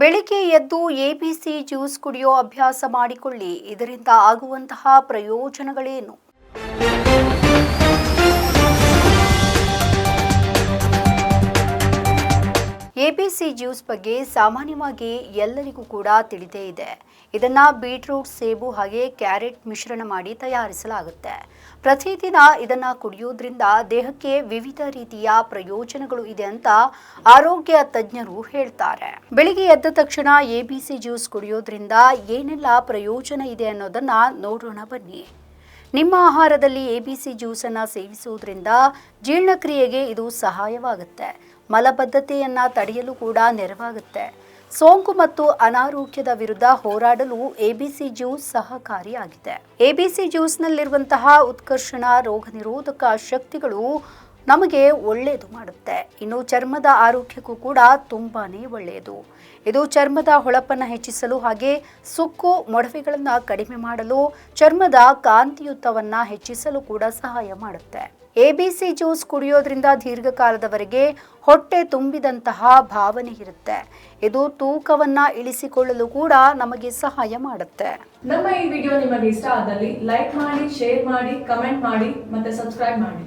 ಬೆಳಿಗ್ಗೆ ಎದ್ದು ABC juice ಕುಡಿಯೋ ಅಭ್ಯಾಸ ಮಾಡಿಕೊಳ್ಳಿ. ಇದರಿಂದ ಆಗುವಂತಹ ಪ್ರಯೋಜನಗಳೇನು? ಎಬಿಸಿ ಜ್ಯೂಸ್ ಬಗ್ಗೆ ಸಾಮಾನ್ಯವಾಗಿ ಎಲ್ಲರಿಗೂ ಕೂಡ ತಿಳಿದೇ ಇದೆ. ಇದನ್ನು ಬೀಟ್ರೂಟ್, ಸೇಬು ಹಾಗೆ ಕ್ಯಾರೆಟ್ ಮಿಶ್ರಣ ಮಾಡಿ ತಯಾರಿಸಲಾಗುತ್ತೆ. ಪ್ರತಿದಿನ ಇದನ್ನು ಕುಡಿಯೋದ್ರಿಂದ ದೇಹಕ್ಕೆ ವಿವಿಧ ರೀತಿಯ ಪ್ರಯೋಜನಗಳು ಇದೆ ಅಂತ ಆರೋಗ್ಯ ತಜ್ಞರು ಹೇಳ್ತಾರೆ. ಬೆಳಿಗ್ಗೆ ಎದ್ದ ತಕ್ಷಣ ಎಬಿಸಿ ಜ್ಯೂಸ್ ಕುಡಿಯೋದ್ರಿಂದ ಏನೆಲ್ಲ ಪ್ರಯೋಜನ ಇದೆ ಅನ್ನೋದನ್ನ ನೋಡೋಣ ಬನ್ನಿ. ನಿಮ್ಮ ಆಹಾರದಲ್ಲಿ ಎ ಬಿ ಸಿ ಜ್ಯೂಸನ್ನು ಸೇವಿಸುವುದರಿಂದ ಜೀರ್ಣಕ್ರಿಯೆಗೆ ಇದು ಸಹಾಯವಾಗುತ್ತೆ. ಮಲಬದ್ಧತೆಯನ್ನು ತಡೆಯಲು ಕೂಡ ನೆರವಾಗುತ್ತೆ. ಸೋಂಕು ಮತ್ತು ಅನಾರೋಗ್ಯದ ವಿರುದ್ಧ ಹೋರಾಡಲು ಎಬಿಸಿ ಜ್ಯೂಸ್ ಸಹಕಾರಿಯಾಗಿದೆ ಎಬಿಸಿ ಜ್ಯೂಸ್ನಲ್ಲಿರುವಂತಹ ಉತ್ಕರ್ಷಣ, ರೋಗ ನಿರೋಧಕ ಶಕ್ತಿಗಳು ನಮಗೆ ಒಳ್ಳೆಯದು ಮಾಡುತ್ತೆ. ಇನ್ನು ಚರ್ಮದ ಆರೋಗ್ಯಕ್ಕೂ ಕೂಡ ತುಂಬಾ ಒಳ್ಳೆಯದು ಇದು ಚರ್ಮದ ಹೊಳಪನ್ನು ಹೆಚ್ಚಿಸಲು ಹಾಗೆ ಸುಕ್ಕು, ಮೊಡವೆಗಳನ್ನು ಕಡಿಮೆ ಮಾಡಲು, ಚರ್ಮದ ಕಾಂತಿಯುತವನ್ನು ಹೆಚ್ಚಿಸಲು ಕೂಡ ಸಹಾಯ ಮಾಡುತ್ತೆ. ಎ ಬಿ ಸಿ ಜ್ಯೂಸ್ ಕುಡಿಯೋದ್ರಿಂದ ದೀರ್ಘಕಾಲದವರೆಗೆ ಹೊಟ್ಟೆ ತುಂಬಿದಂತಹ ಭಾವನೆ ಇರುತ್ತೆ. ಇದು ತೂಕವನ್ನ ಇಳಿಸಿಕೊಳ್ಳಲು ಕೂಡ ನಮಗೆ ಸಹಾಯ ಮಾಡುತ್ತೆ. ನಮ್ಮ ಈ ವಿಡಿಯೋ ನಿಮಗೆ ಇಷ್ಟ ಆದಲ್ಲಿ ಲೈಕ್ ಮಾಡಿ, ಶೇರ್ ಮಾಡಿ, ಕಮೆಂಟ್ ಮಾಡಿ ಮತ್ತೆ ಸಬ್ಸ್ಕ್ರೈಬ್ ಮಾಡಿ.